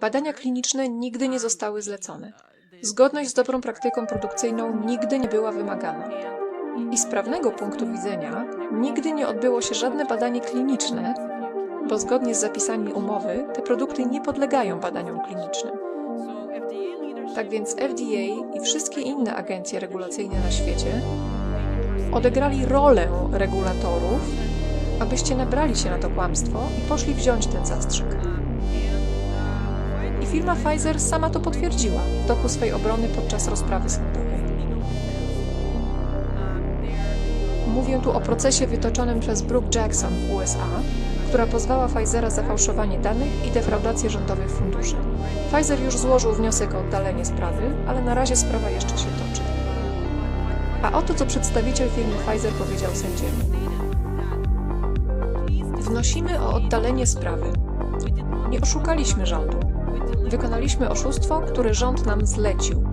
Badania kliniczne nigdy nie zostały zlecone. Zgodność z dobrą praktyką produkcyjną nigdy nie była wymagana. I z prawnego punktu widzenia nigdy nie odbyło się żadne badanie kliniczne, bo zgodnie z zapisami umowy te produkty nie podlegają badaniom klinicznym. Tak więc FDA i wszystkie inne agencje regulacyjne na świecie odegrali rolę regulatorów, abyście nabrali się na to kłamstwo i poszli wziąć ten zastrzyk. Firma Pfizer sama to potwierdziła w toku swej obrony podczas rozprawy sądowej. Mówię tu o procesie wytoczonym przez Brooke Jackson w USA, która pozwała Pfizera za fałszowanie danych i defraudację rządowych funduszy. Pfizer już złożył wniosek o oddalenie sprawy, ale na razie sprawa jeszcze się toczy. A oto co przedstawiciel firmy Pfizer powiedział sędziemu. Wnosimy o oddalenie sprawy. Nie oszukaliśmy rządu. Wykonaliśmy oszustwo, które rząd nam zlecił.